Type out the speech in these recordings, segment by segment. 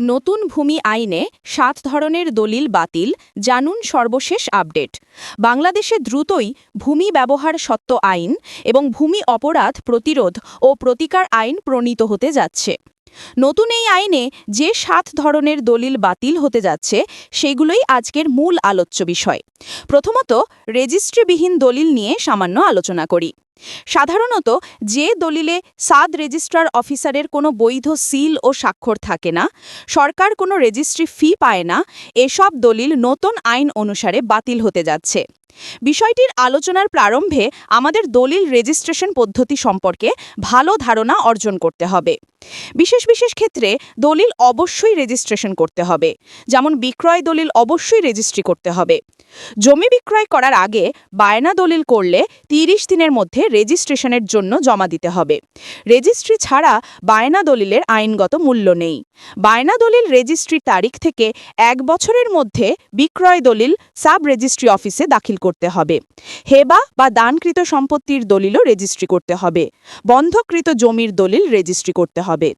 নতুন ভূমি আইনে সাত ধরনের দলিল বাতিল, জানুন সর্বশেষ আপডেট। বাংলাদেশে দ্রুতই ভূমি ব্যবহার সত্ত্ব আইন এবং ভূমি অপরাধ প্রতিরোধ ও প্রতিকার আইন প্রণীত হতে যাচ্ছে। নতুন এই আইনে যে সাত ধরনের দলিল বাতিল হতে যাচ্ছে, সেগুলোই আজকের মূল আলোচ্য বিষয়। প্রথমত, রেজিস্ট্রিবিহীন দলিল নিয়ে সামান্য আলোচনা করি। সাধারণত, যে দলিলে সাদ রেজিস্ট্রার অফিসারের কোনো বৈধ সিল ও স্বাক্ষর থাকে না, সরকার কোনো রেজিস্ট্রি ফি পায় না, এসব দলিল নতুন আইন অনুসারে বাতিল হতে যাচ্ছে। বিষয়টির আলোচনার প্রারম্ভে আমাদের দলিল রেজিস্ট্রেশন পদ্ধতি সম্পর্কে ভালো ধারণা অর্জন করতে হবে। বিশেষ বিশেষ ক্ষেত্রে দলিল অবশ্যই রেজিস্ট্রেশন করতে হবে। যেমন বিক্রয় দলিল অবশ্যই রেজিস্ট্রি করতে হবে। জমি বিক্রয় করার আগে বায়না দলিল করলে ৩০ দিনের মধ্যে রেজিস্ট্রেশনের জন্য জমা দিতে হবে। রেজিস্ট্রি ছাড়া বায়না দলিলের আইনগত মূল্য নেই। বায়না দলিল রেজিস্ট্রির তারিখ থেকে এক বছরের মধ্যে বিক্রয় দলিল সাব রেজিস্ট্রি অফিসে দাখিল করতে হবে। হেবা বা দানকৃত সম্পত্তির দলিলও রেজিস্ট্রি করতে হবে। বন্ধকৃত জমির দলিল রেজিস্ট্রি করতে হবে।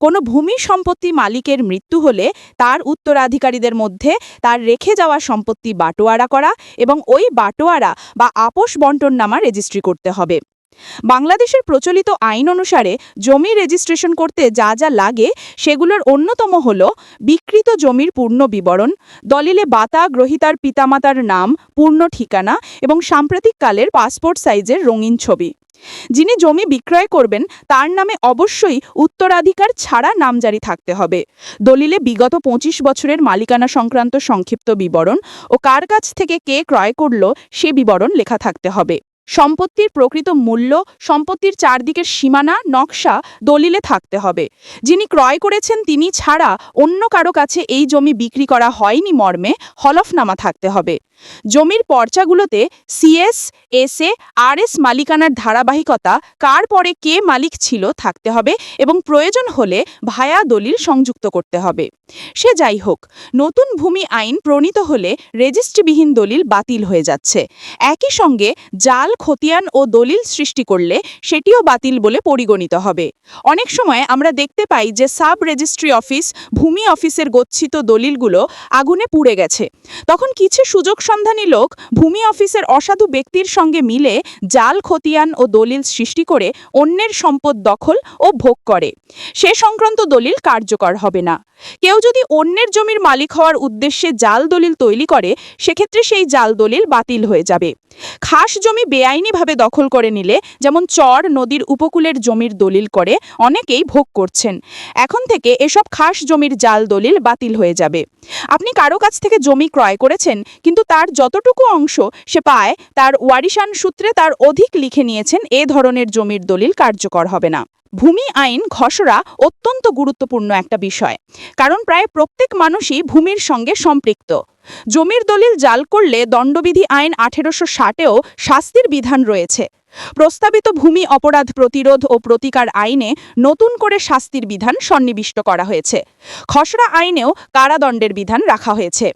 কোনো ভূমি সম্পত্তি মালিকের মৃত্যু হলে তার উত্তরাধিকারীদের মধ্যে তার রেখে যাওয়া সম্পত্তি বাটোয়ারা করা এবং ওই বাটোয়ারা বা আপোষ বন্টন নামা রেজিস্ট্রি করতে হবে। বাংলাদেশের প্রচলিত আইন অনুসারে জমি রেজিস্ট্রেশন করতে যা যা লাগে সেগুলোর অন্যতম হল বিকৃত জমির পূর্ণ বিবরণ, দলিলে বাতা, গ্রহিতার পিতামাতার নাম, পূর্ণ ঠিকানা এবং সাম্প্রতিককালের পাসপোর্ট সাইজের রঙিন ছবি। যিনি জমি বিক্রয় করবেন, তার নামে অবশ্যই উত্তরাধিকার ছাড়া নামজারি থাকতে হবে। দলিলে বিগত ২৫ বছরের মালিকানা সংক্রান্ত সংক্ষিপ্ত বিবরণ ও কার কাছ থেকে কে ক্রয় করল সে বিবরণ লেখা থাকতে হবে। সম্পত্তির প্রকৃত মূল্য, সম্পত্তির চারদিকের সীমানা, নকশা দলিলে থাকতে হবে। যিনি ক্রয় করেছেন তিনি ছাড়া অন্য কারও কাছে এই জমি বিক্রি করা হয়নি মর্মে হলফনামা থাকতে হবে। জমির পর্চাগুলোতে সিএস এসএ আরএস মালিকানার ধারাবাহিকতা, কার পরে কে মালিক ছিল থাকতে হবে এবং প্রয়োজন হলে ভায়া দলিল সংযুক্ত করতে হবে। সে যাই হোক, নতুন ভূমি আইন প্রণীত হলে রেজিস্ট্রিবিহীন দলিল বাতিল হয়ে যাচ্ছে। একই সঙ্গে জাল খতিয়ান ও দলিল সৃষ্টি করলে সেটিও বাতিল বলে পরিগণিত হবে। অনেক সময় আমরা দেখতে পাই যে সাব রেজিস্ট্রি অফিস, ভূমি অফিসের গচ্ছিত দলিলগুলো আগুনে পুড়ে গেছে। তখন কিছু সুযোগ সন্ধানী লোক ভূমি অফিসের অসাধু ব্যক্তির সঙ্গে মিলে জাল, খতিয়ান ও দলিল সৃষ্টি করে অন্যের সম্পদ দখল ও ভোগ করে। সে সংক্রান্ত দলিল কার্যকর হবে না। কেউ যদি অন্যের জমির মালিক হওয়ার উদ্দেশ্যে জাল দলিল তৈরি করে, সেক্ষেত্রে সেই জাল দলিল বাতিল হয়ে যাবে। খাস জমি বেআইনিভাবে দখল করে নিলে, যেমন চর নদীর উপকূলের জমির দলিল করে, অনেকেই ভোগ করছেন। এখন থেকে এসব খাস জমির জাল দলিল বাতিল হয়ে যাবে। আপনি কারও কাছ থেকে জমি ক্রয় করেছেন, কিন্তু তার যতটুকু অংশ সে পায়, তার ওয়ারিশান সূত্রে তার অধিক লিখে নিয়েছেন, এ ধরনের জমির দলিল কার্যকর হবে না। ভূমি আইন ঘসড়া অত্যন্ত গুরুত্বপূর্ণ একটা বিষয়, কারণ প্রায় প্রত্যেক মানুষই ভূমির সঙ্গে সম্পৃক্ত। জমির দলিল জাল করলে দণ্ডবিধি আইন আঠেরোশো ষাটেও শাস্তির বিধান রয়েছে। প্রস্তাবিত ভূমি অপরাধ প্রতিরোধ ও প্রতিকার আইনে নতুন করে শাস্তির বিধান সন্নিবিষ্ট করা হয়েছে। খসড়া আইনেও কারাদণ্ডের বিধান রাখা হয়েছে।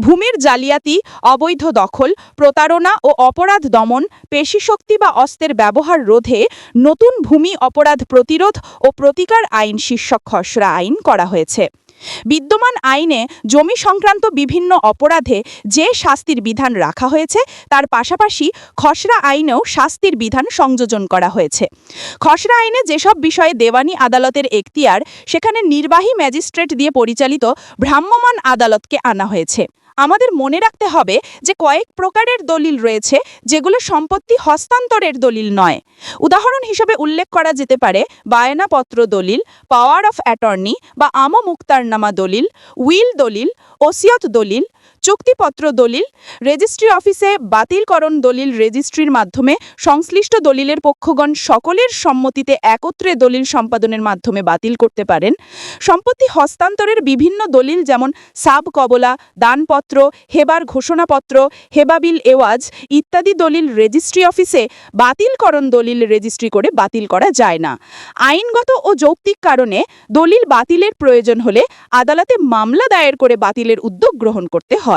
ভূমির জালিয়াতি, অবৈধ দখল, প্রতারণা ও অপরাধ দমন, পেশিশক্তি বা অস্ত্রের ব্যবহার রোধে নতুন ভূমি অপরাধ প্রতিরোধ ও প্রতিকার আইন শীর্ষক খসড়া আইন করা হয়েছে। বিদ্যমান আইনে জমি সংক্রান্ত বিভিন্ন অপরাধে যে শাস্তির বিধান রাখা হয়েছে, তার পাশাপাশি খসড়া আইনেও শাস্তির বিধান সংযোজন করা হয়েছে। খসড়া আইনে যেসব বিষয়ে দেওয়ানি আদালতের এখতিয়ার, সেখানে নির্বাহী ম্যাজিস্ট্রেট দিয়ে পরিচালিত ভ্রাম্যমাণ আদালতকে আনা হয়েছে। আমাদের মনে রাখতে হবে যে কয়েক প্রকারের দলিল রয়েছে যেগুলো সম্পত্তি হস্তান্তরের দলিল নয়। উদাহরণ হিসেবে উল্লেখ করা যেতে পারে বায়নাপত্র দলিল, পাওয়ার অফ অ্যাটর্নি বা আমো মুক্তারনামা দলিল, উইল দলিল, ওসিয়ত দলিল চুক্তিপত্র দলিল, রেজিস্ট্রি অফিসে বাতিলকরণ দলিল রেজিস্ট্রির মাধ্যমে সংশ্লিষ্ট দলিলের পক্ষগণ সকলের সম্মতিতে একত্রে দলিল সম্পাদনের মাধ্যমে বাতিল করতে পারেন। সম্পত্তি হস্তান্তরের বিভিন্ন দলিল যেমন সাব কবলা, দানপত্র, হেবার ঘোষণাপত্র হেবাবিল এওয়াজ ইত্যাদি দলিল রেজিস্ট্রি অফিসে বাতিলকরণ দলিল রেজিস্ট্রি করে বাতিল করা যায় না। আইনগত ও যৌক্তিক কারণে দলিল বাতিলের প্রয়োজন হলে আদালতে মামলা দায়ের করে বাতিলের উদ্যোগ গ্রহণ করতে হয়।